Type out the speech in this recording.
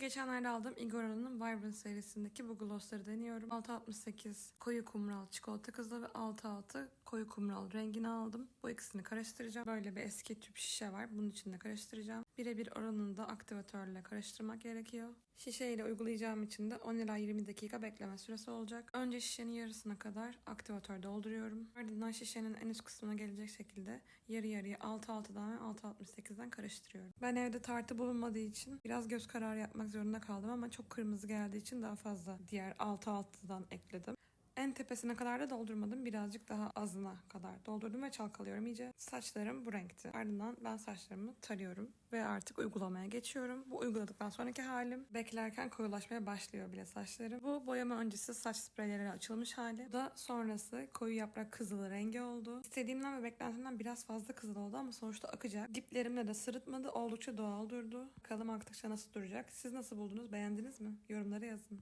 Geçenlerde aldığım Igora'nın Vibrant serisindeki bu glossları deniyorum. 668 koyu kumral çikolata kızılı ve 66 koyu kumral rengini aldım. Bu ikisini karıştıracağım. Böyle bir eski tüp şişe var. Bunun içinde karıştıracağım. Birebir oranında aktivatörle karıştırmak gerekiyor. Şişeyle uygulayacağım için de 10 ila 20 dakika bekleme süresi olacak. Önce şişenin yarısına kadar aktivatör dolduruyorum. Ardından şişenin en üst kısmına gelecek şekilde yarı yarıya 6.6'dan ve 6.68'den karıştırıyorum. Ben evde tartı bulunmadığı için biraz göz kararı yapmak zorunda kaldım ama çok kırmızı geldiği için daha fazla diğer 6.6'dan ekledim. En tepesine kadar da doldurmadım. Birazcık daha azına kadar doldurdum ve çalkalıyorum iyice. Saçlarım bu renkti. Ardından ben saçlarımı tarıyorum ve artık uygulamaya geçiyorum. Bu uyguladıktan sonraki halim beklerken koyulaşmaya başlıyor bile saçlarım. Bu boyama öncesi saç spreyleri açılmış hali. Bu da sonrası koyu yaprak kızılı rengi oldu. İstediğimden ve beklentimden biraz fazla kızıl oldu ama sonuçta akacak. Diplerimde de sırıtmadı. Oldukça doğal durdu. Bakalım aktıkça nasıl duracak. Siz nasıl buldunuz? Beğendiniz mi? Yorumlara yazın.